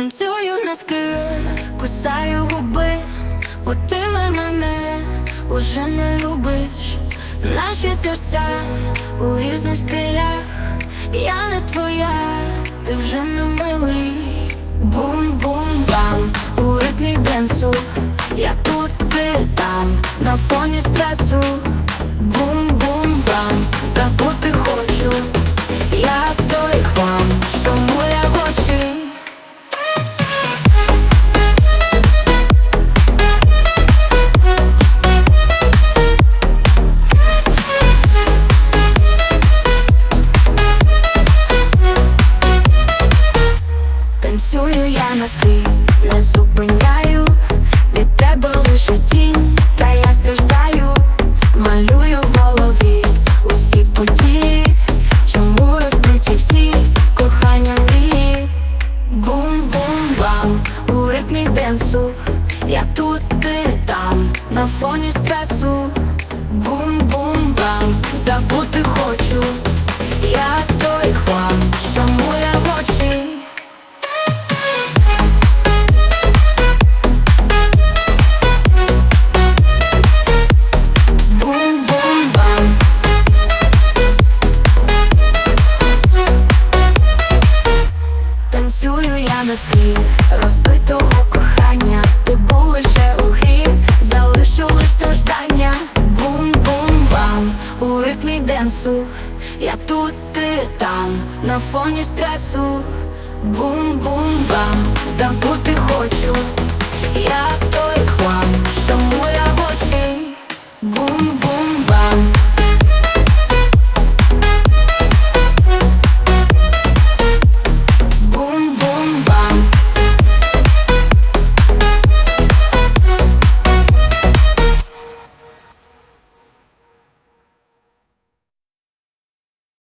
Танцюю на склі, кусаю губи, бо ти мене уже не любиш. Наші серця у різних стилях. Я не твоя, ти вже не милий. Бум-бум-бам, у ритмі денсу. Я тут, ти там, на фоні стресу. Бум-бум-бам, забути Танцюю я склі, не зупиняю від тебе лише тінь, та я страждаю, малюю в голові усі події, чому розбиті всі? Кохання мрії. Бум-бум-бам, у ритмі денсу, я тут, ти там, на фоні стресу. Бум-бум-бам, забути хочу, Розбитого кохання. Ти був лише у грі, залишили страждання. Бум-бум-бам, у ритмі денсу. Я тут, ти там, на фоні стресу. Бум-бум-бам, забудь